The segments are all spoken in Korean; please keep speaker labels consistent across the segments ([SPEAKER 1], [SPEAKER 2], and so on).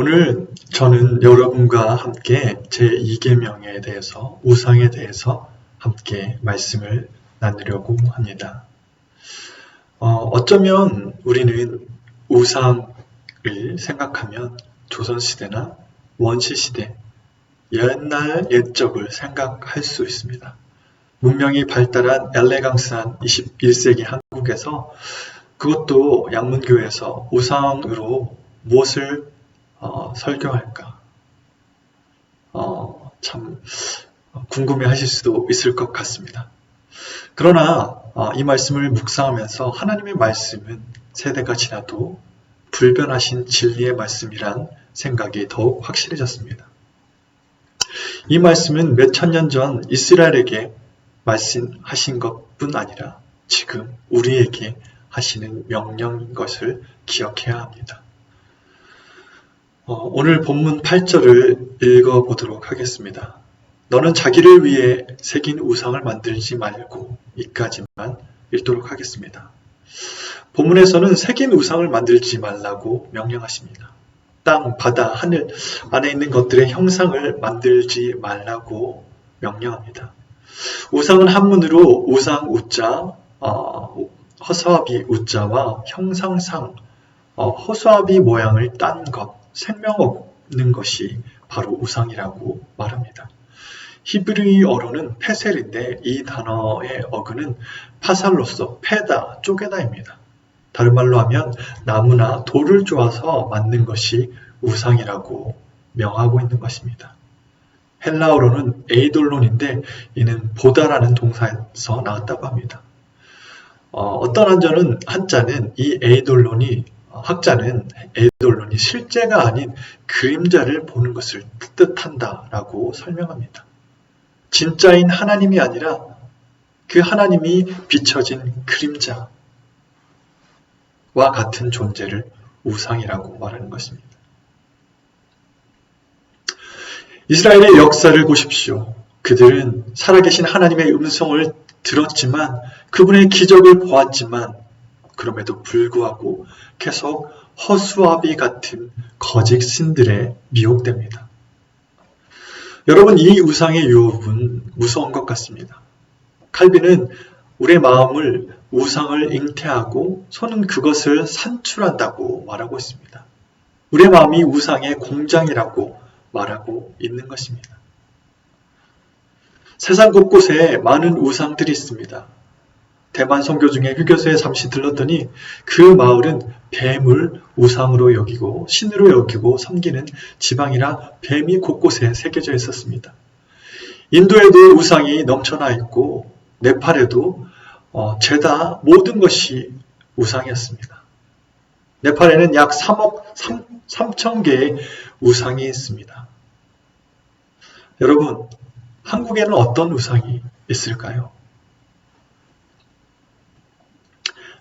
[SPEAKER 1] 오늘 저는 여러분과 함께 제2계명에 대해서 우상에 대해서 함께 말씀을 나누려고 합니다. 어, 쩌면 우리는 우상을 생각하면 조선시대나 원시시대, 옛날 옛적을 생각할 수 있습니다. 문명이 발달한 엘레강스한 21세기 한국에서 그것도 양문교에서 우상으로 무엇을 어, 설교할까? 어, 참 궁금해 하실 수도 있을 것 같습니다. 그러나 어, 이 말씀을 묵상하면서 하나님의 말씀은 세대가 지나도 불변하신 진리의 말씀이란 생각이 더욱 확실해졌습니다. 이 말씀은 몇 천 년 전 이스라엘에게 말씀하신 것뿐 아니라 지금 우리에게 하시는 명령인 것을 기억해야 합니다. 어, 오늘 본문 8절을 읽어보도록 하겠습니다. 너는 자기를 위해 새긴 우상을 만들지 말고 이까지만 읽도록 하겠습니다. 본문에서는 새긴 우상을 만들지 말라고 명령하십니다. 땅, 바다, 하늘 안에 있는 것들의 형상을 만들지 말라고 명령합니다. 우상은 한문으로 우상 우자, 어, 허수아비 우자와 형상상 어, 허수아비 모양을 딴 것, 생명 없는 것이 바로 우상이라고 말합니다. 히브리어로는 페셀인데 이 단어의 어근은 파살로서 패다, 쪼개다입니다. 다른 말로 하면 나무나 돌을 쪼아서 만든 것이 우상이라고 명하고 있는 것입니다. 헬라어로는 에이돌론인데 이는 보다라는 동사에서 나왔다고 합니다. 어, 떤 한자는 한자는 이 에이돌론이 학자는 에이돌론이 실제가 아닌 그림자를 보는 것을 뜻한다라고 설명합니다. 진짜인 하나님이 아니라 그 하나님이 비춰진 그림자와 같은 존재를 우상이라고 말하는 것입니다. 이스라엘의 역사를 보십시오. 그들은 살아계신 하나님의 음성을 들었지만 그분의 기적을 보았지만 그럼에도 불구하고 계속 허수아비 같은 거짓 신들에 미혹됩니다. 여러분 이 우상의 유혹은 무서운 것 같습니다. 칼빈은 우리의 마음을 우상을 잉태하고 손은 그것을 산출한다고 말하고 있습니다. 우리의 마음이 우상의 공장이라고 말하고 있는 것입니다. 세상 곳곳에 많은 우상들이 있습니다. 대만 선교 중에 휴교소에 잠시 들렀더니 그 마을은 뱀을 우상으로 여기고 신으로 여기고 섬기는 지방이라 뱀이 곳곳에 새겨져 있었습니다. 인도에도 우상이 넘쳐나 있고 네팔에도 어, 죄다 모든 것이 우상이었습니다. 네팔에는 약 3억 3, 3천 개의 우상이 있습니다. 여러분, 한국에는 어떤 우상이 있을까요?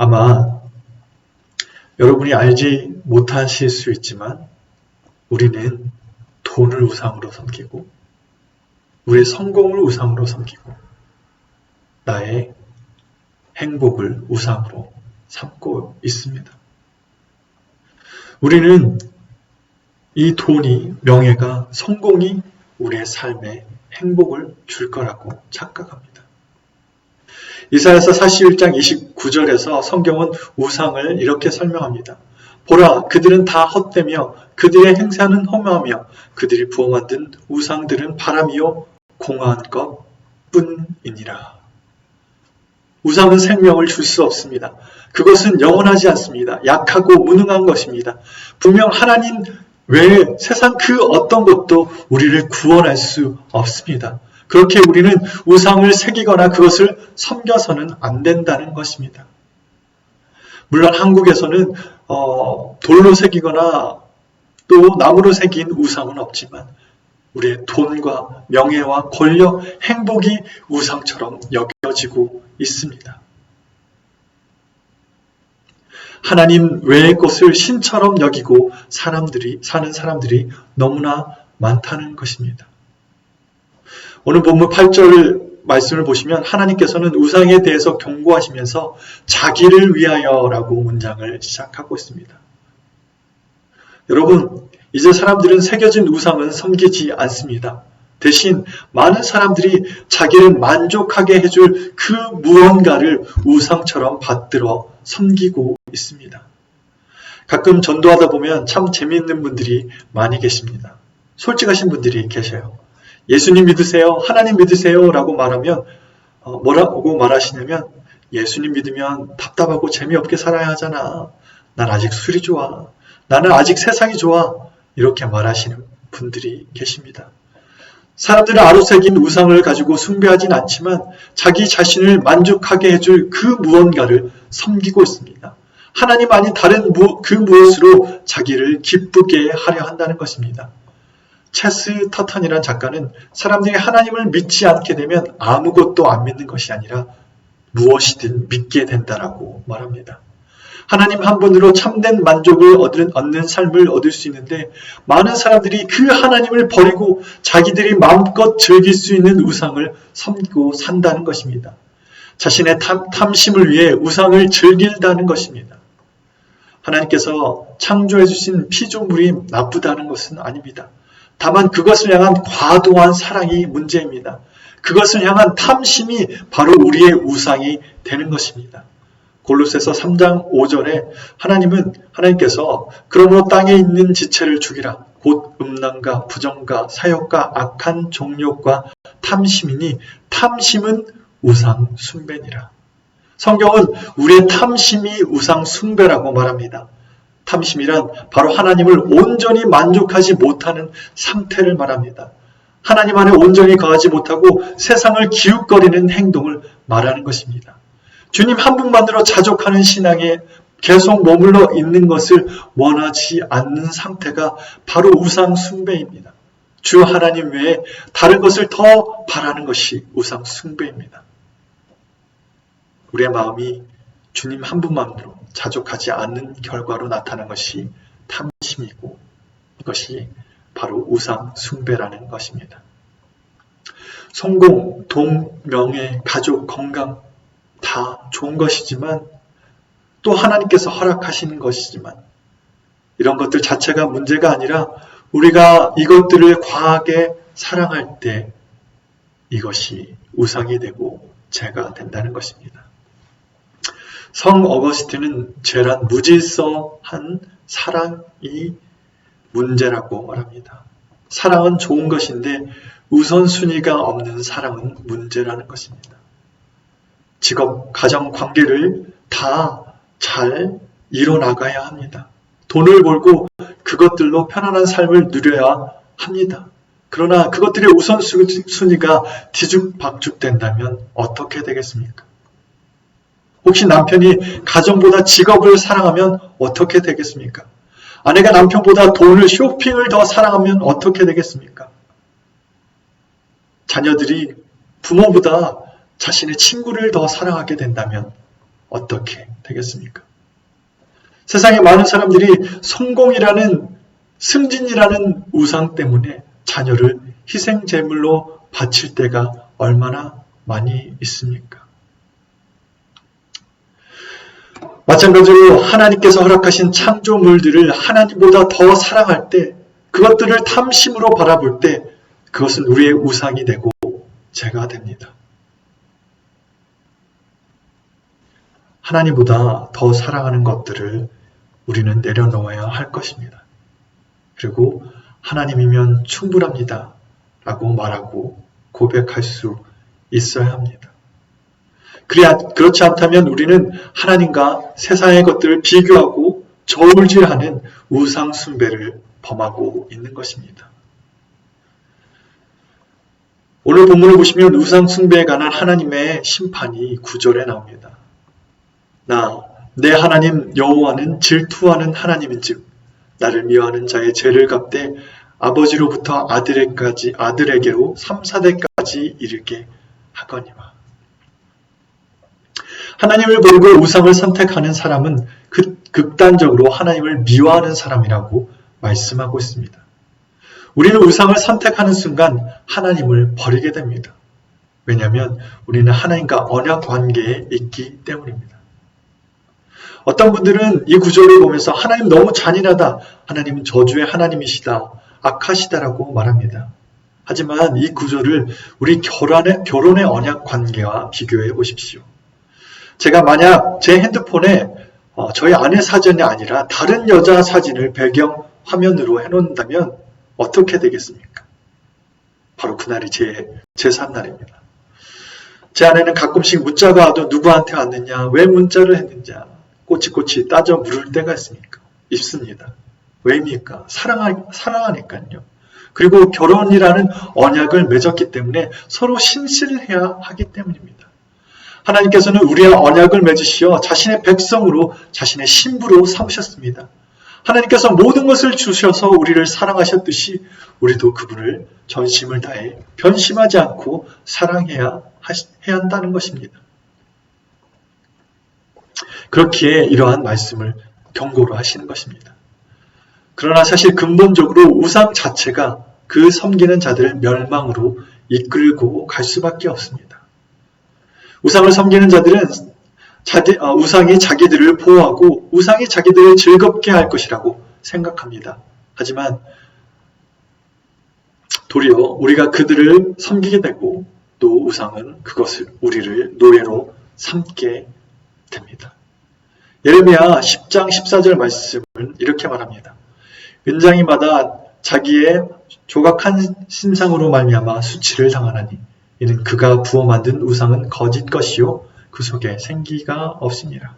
[SPEAKER 1] 아마 여러분이 알지 못하실 수 있지만 우리는 돈을 우상으로 섬기고 우리의 성공을 우상으로 섬기고 나의 행복을 우상으로 삼고 있습니다. 우리는 이 돈이, 명예가, 성공이 우리의 삶에 행복을 줄 거라고 착각합니다. 이사야서 41장 29절에서 성경은 우상을 이렇게 설명합니다. 보라, 그들은 다 헛되며 그들의 행사는 험하며 그들이 부어 만든 우상들은 바람이요 공허한 것 뿐이니라. 우상은 생명을 줄 수 없습니다. 그것은 영원하지 않습니다. 약하고 무능한 것입니다. 분명 하나님 외에 세상 그 어떤 것도 우리를 구원할 수 없습니다. 그렇게 우리는 우상을 새기거나 그것을 섬겨서는 안 된다는 것입니다. 물론 한국에서는 어, 돌로 새기거나 또 나무로 새긴 우상은 없지만 우리의 돈과 명예와 권력, 행복이 우상처럼 여겨지고 있습니다. 하나님 외의 것을 신처럼 여기고 사람들이 사는 사람들이 너무나 많다는 것입니다. 오늘 본문 8절 말씀을 보시면 하나님께서는 우상에 대해서 경고하시면서 자기를 위하여라고 문장을 시작하고 있습니다. 여러분, 이제 사람들은 새겨진 우상은 섬기지 않습니다. 대신 많은 사람들이 자기를 만족하게 해줄 그 무언가를 우상처럼 받들어 섬기고 있습니다. 가끔 전도하다 보면 참 재미있는 분들이 많이 계십니다. 솔직하신 분들이 계셔요. 예수님 믿으세요? 하나님 믿으세요? 라고 말하면 어, 뭐라고 말하시냐면 예수님 믿으면 답답하고 재미없게 살아야 하잖아. 난 아직 술이 좋아. 나는 아직 세상이 좋아. 이렇게 말하시는 분들이 계십니다. 사람들은 아로새긴 우상을 가지고 숭배하진 않지만 자기 자신을 만족하게 해줄 그 무언가를 섬기고 있습니다. 하나님 아닌 다른 무, 그 무엇으로 자기를 기쁘게 하려 한다는 것입니다. 체스 터턴이란 작가는 사람들이 하나님을 믿지 않게 되면 아무것도 안 믿는 것이 아니라 무엇이든 믿게 된다라고 말합니다. 하나님 한 분으로 참된 만족을 얻는, 얻는 삶을 얻을 수 있는데 많은 사람들이 그 하나님을 버리고 자기들이 마음껏 즐길 수 있는 우상을 섬기고 산다는 것입니다. 자신의 탐, 탐심을 위해 우상을 즐긴다는 것입니다. 하나님께서 창조해 주신 피조물이 나쁘다는 것은 아닙니다. 다만 그것을 향한 과도한 사랑이 문제입니다. 그것을 향한 탐심이 바로 우리의 우상이 되는 것입니다. 골로새서 3장 5절에 하나님은 하나님께서 그러므로 땅에 있는 지체를 죽이라 곧 음란과 부정과 사욕과 악한 종욕과 탐심이니 탐심은 우상 숭배니라. 성경은 우리의 탐심이 우상 숭배라고 말합니다. 탐심이란 바로 하나님을 온전히 만족하지 못하는 상태를 말합니다. 하나님 안에 온전히 거하지 못하고 세상을 기웃거리는 행동을 말하는 것입니다. 주님 한 분만으로 자족하는 신앙에 계속 머물러 있는 것을 원하지 않는 상태가 바로 우상 숭배입니다. 주 하나님 외에 다른 것을 더 바라는 것이 우상 숭배입니다. 우리의 마음이 주님 한 분만으로 자족하지 않는 결과로 나타난 것이 탐심이고 이것이 바로 우상 숭배라는 것입니다. 성공, 돈, 명예, 가족, 건강 다 좋은 것이지만 또 하나님께서 허락하시는 것이지만 이런 것들 자체가 문제가 아니라 우리가 이것들을 과하게 사랑할 때 이것이 우상이 되고 죄가 된다는 것입니다. 성 어거스틴은 죄란 무질서한 사랑이 문제라고 말합니다. 사랑은 좋은 것인데 우선순위가 없는 사랑은 문제라는 것입니다. 직업, 가정, 관계를 다 잘 이뤄나가야 합니다. 돈을 벌고 그것들로 편안한 삶을 누려야 합니다. 그러나 그것들의 우선순위가 뒤죽박죽 된다면 어떻게 되겠습니까? 혹시 남편이 가정보다 직업을 사랑하면 어떻게 되겠습니까? 아내가 남편보다 돈을 쇼핑을 더 사랑하면 어떻게 되겠습니까? 자녀들이 부모보다 자신의 친구를 더 사랑하게 된다면 어떻게 되겠습니까? 세상에 많은 사람들이 성공이라는 승진이라는 우상 때문에 자녀를 희생 제물로 바칠 때가 얼마나 많이 있습니까? 마찬가지로 하나님께서 허락하신 창조물들을 하나님보다 더 사랑할 때 그것들을 탐심으로 바라볼 때 그것은 우리의 우상이 되고 죄가 됩니다. 하나님보다 더 사랑하는 것들을 우리는 내려놓아야 할 것입니다. 그리고 하나님이면 충분합니다. 라고 말하고 고백할 수 있어야 합니다. 그렇지 않다면 우리는 하나님과 세상의 것들을 비교하고 저울질하는 우상 숭배를 범하고 있는 것입니다. 오늘 본문을 보시면 우상 숭배에 관한 하나님의 심판이 구절에 나옵니다. 나, 내 하나님 여호와는 질투하는 하나님인즉 나를 미워하는 자의 죄를 갚되 아버지로부터 아들에까지 아들에게로 3, 4대까지 이르게 하거니와. 하나님을 버리고 우상을 선택하는 사람은 극단적으로 하나님을 미워하는 사람이라고 말씀하고 있습니다. 우리는 우상을 선택하는 순간 하나님을 버리게 됩니다. 왜냐하면 우리는 하나님과 언약 관계에 있기 때문입니다. 어떤 분들은 이 구조를 보면서 하나님 너무 잔인하다. 하나님은 저주의 하나님이시다. 악하시다라고 말합니다. 하지만 이 구조를 우리 결혼의, 결혼의 언약 관계와 비교해 보십시오. 제가 만약 제 핸드폰에 어, 저희 아내 사진이 아니라 다른 여자 사진을 배경 화면으로 해놓는다면 어떻게 되겠습니까? 바로 그날이 제 제삿날입니다. 제 아내는 가끔씩 문자가 와도 누구한테 왔느냐, 왜 문자를 했느냐, 꼬치꼬치 따져 물을 때가 있습니까? 있습니다. 왜입니까? 사랑하, 사랑하니까요. 그리고 결혼이라는 언약을 맺었기 때문에 서로 신실해야 하기 때문입니다. 하나님께서는 우리의 언약을 맺으시어 자신의 백성으로 자신의 신부로 삼으셨습니다. 하나님께서 모든 것을 주셔서 우리를 사랑하셨듯이 우리도 그분을 전심을 다해 변심하지 않고 사랑해야 해야 한다는 것입니다. 그렇기에 이러한 말씀을 경고로 하시는 것입니다. 그러나 사실 근본적으로 우상 자체가 그 섬기는 자들을 멸망으로 이끌고 갈 수밖에 없습니다. 우상을 섬기는 자들은 자기, 어, 우상이 자기들을 보호하고 우상이 자기들을 즐겁게 할 것이라고 생각합니다. 하지만 도리어 우리가 그들을 섬기게 되고 또 우상은 그것을 우리를 노예로 삼게 됩니다. 예레미야 10장 14절 말씀은 이렇게 말합니다. 은장이마다 자기의 조각한 신상으로 말미암아 수치를 당하나니 이는 그가 부어 만든 우상은 거짓 것이요 그 속에 생기가 없습니다.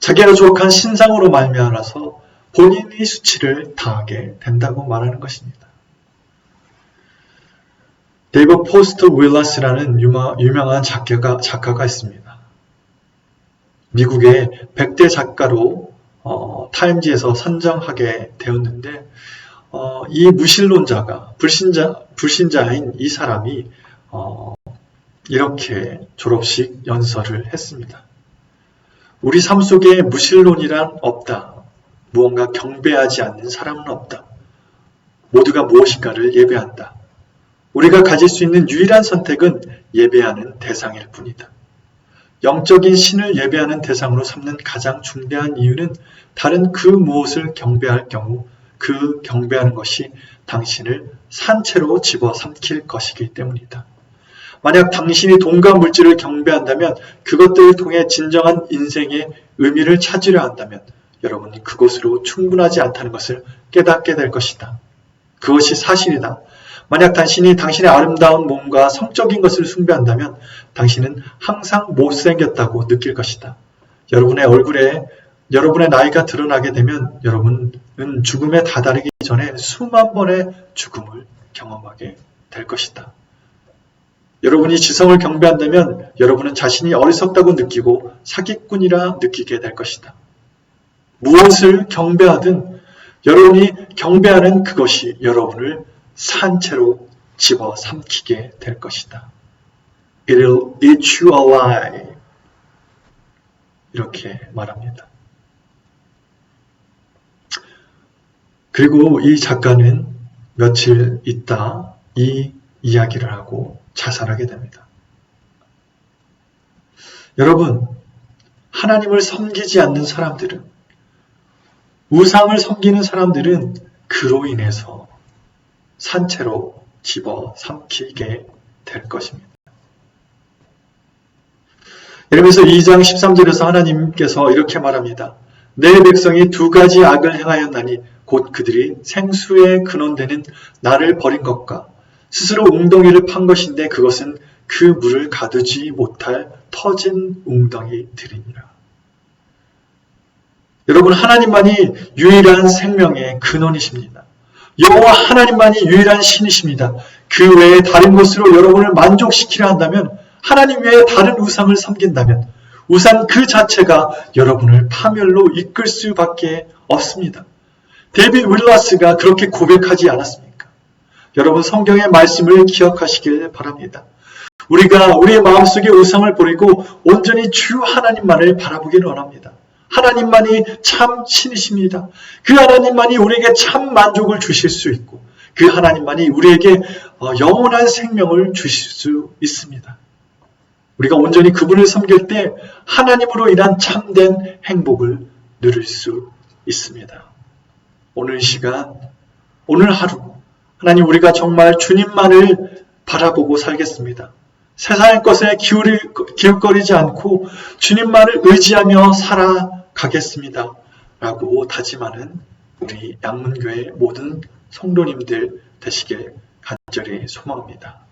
[SPEAKER 1] 자기가 조각한 신상으로 말미암아서 본인이 수치를 당하게 된다고 말하는 것입니다. 데이버 포스트 윌러스라는 유명한 작가가, 작가가 있습니다. 미국의 100대 작가로 어, 타임지에서 선정하게 되었는데 어, 이 무신론자가 불신자 불신자인 이 사람이 어, 이렇게 졸업식 연설을 했습니다. 우리 삶 속에 무신론이란 없다. 무언가 경배하지 않는 사람은 없다. 모두가 무엇인가를 예배한다. 우리가 가질 수 있는 유일한 선택은 예배하는 대상일 뿐이다. 영적인 신을 예배하는 대상으로 삼는 가장 중대한 이유는 다른 그 무엇을 경배할 경우 그 경배하는 것이 당신을 산채로 집어 삼킬 것이기 때문이다. 만약 당신이 돈과 물질을 경배한다면 그것들을 통해 진정한 인생의 의미를 찾으려 한다면 여러분은 그것으로 충분하지 않다는 것을 깨닫게 될 것이다. 그것이 사실이다. 만약 당신이 당신의 아름다운 몸과 성적인 것을 숭배한다면 당신은 항상 못생겼다고 느낄 것이다. 여러분의 얼굴에 여러분의 나이가 드러나게 되면 여러분 은 죽음에 다다르기 전에 수만 번의 죽음을 경험하게 될 것이다. 여러분이 지성을 경배한다면 여러분은 자신이 어리석다고 느끼고 사기꾼이라 느끼게 될 것이다. 무엇을 경배하든 여러분이 경배하는 그것이 여러분을 산채로 집어 삼키게 될 것이다. It'll eat you alive. 이렇게 말합니다. 그리고 이 작가는 며칠 있다 이 이야기를 하고 자살하게 됩니다. 여러분, 하나님을 섬기지 않는 사람들은, 우상을 섬기는 사람들은 그로 인해서 산채로 집어 삼키게 될 것입니다. 예레미서 2장 13절에서 하나님께서 이렇게 말합니다. 내 백성이 두 가지 악을 행하였나니 곧 그들이 생수의 근원되는 나를 버린 것과 스스로 웅덩이를 판 것인데 그것은 그 물을 가두지 못할 터진 웅덩이들이니라. 여러분 하나님만이 유일한 생명의 근원이십니다. 여호와 하나님만이 유일한 신이십니다. 그 외에 다른 것으로 여러분을 만족시키려 한다면 하나님 외에 다른 우상을 섬긴다면 우상 그 자체가 여러분을 파멸로 이끌 수밖에 없습니다. 데이빗 윌라스가 그렇게 고백하지 않았습니까? 여러분 성경의 말씀을 기억하시길 바랍니다. 우리가 우리의 마음속에 우상을 버리고 온전히 주 하나님만을 바라보기를 원합니다. 하나님만이 참 신이십니다. 그 하나님만이 우리에게 참 만족을 주실 수 있고 그 하나님만이 우리에게 어, 영원한 생명을 주실 수 있습니다. 우리가 온전히 그분을 섬길 때 하나님으로 인한 참된 행복을 누릴 수 있습니다. 오늘 시간, 오늘 하루, 하나님 우리가 정말 주님만을 바라보고 살겠습니다. 세상의 것에 기울이, 기웃거리지 않고 주님만을 의지하며 살아가겠습니다. 라고 다짐하는 우리 양문교회 모든 성도님들 되시길 간절히 소망합니다.